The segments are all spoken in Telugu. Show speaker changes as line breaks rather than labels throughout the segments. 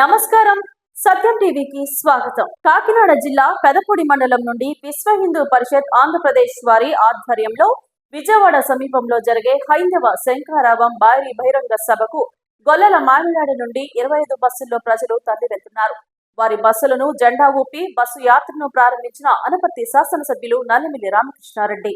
నమస్కారం. సత్యం టీవీకి స్వాగతం. కాకినాడ జిల్లా పెదపూడి మండలం నుండి విశ్వ హిందూ పరిషత్ ఆంధ్రప్రదేశ్ వారి ఆధ్వర్యంలో విజయవాడ సమీపంలో జరిగే హైందవ శంఖారావం భారీ బహిరంగ సభకు గొల్లల మామిడాడి నుండి ఇరవై ఐదు బస్సుల్లో ప్రజలు తరలి వెళ్తున్నారు. వారి బస్సులను జెండా ఊపి బస్సు యాత్రను ప్రారంభించిన అనపర్తి శాసనసభ్యులు నల్లమిల్లి రామకృష్ణారెడ్డి.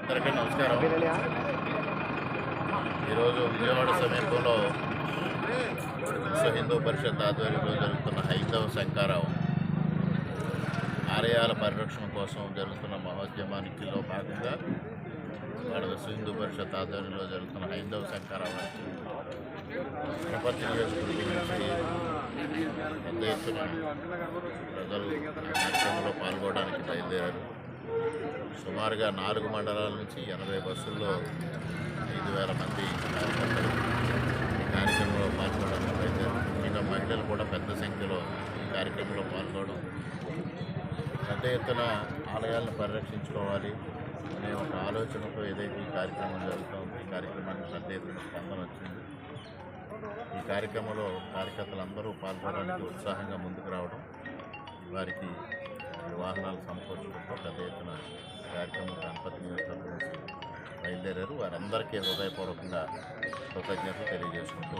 అందరికీ నమస్కారం. ఈరోజు విజయవాడ సమీపంలో విశ్వ హిందూ పరిషత్ ఆధ్వర్యంలో జరుగుతున్న హైందవ శంకారావం ఆలయాల పరిరక్షణ కోసం జరుగుతున్న మహోద్యమానికిలో భాగంగా వాళ్ళ విశ్వ హిందూ పరిషత్ ఆధ్వర్యంలో జరుగుతున్న హైందవ శంకారావానికి ప్రపంచ పెద్ద ఎత్తున ప్రజలు పాల్గొనడానికి బయలుదేరారు. సుమారుగా నాలుగు మండలాల నుంచి ఎనభై బస్సుల్లో ఐదు వేల మంది కార్యకర్తలు ఈ కార్యక్రమంలో పాల్గొనడానికి బయలుదేరారు. ఇంకా మహిళలు కూడా పెద్ద సంఖ్యలో ఈ కార్యక్రమంలో పాల్గొనడం పెద్ద ఎత్తున ఆలయాలను పరిరక్షించుకోవాలి అనే ఒక ఆలోచనతో ఏదైతే ఈ కార్యక్రమం జరుగుతుందో ఈ కార్యక్రమానికి పెద్ద ఎత్తున స్పందన వచ్చింది. ఈ కార్యక్రమంలో కార్యకర్తలందరూ పాల్గొనడానికి ఉత్సాహంగా ముందుకు రావడం వారికి వాహనాలు సమకూర్చుకుంటూ పెద్ద ఎత్తున కార్యక్రమం గణపతి నియోజకవర్గం నుంచి బయలుదేరారు. వారందరికీ హృదయపూర్వకంగా కృతజ్ఞతలు తెలియజేసుకుంటూ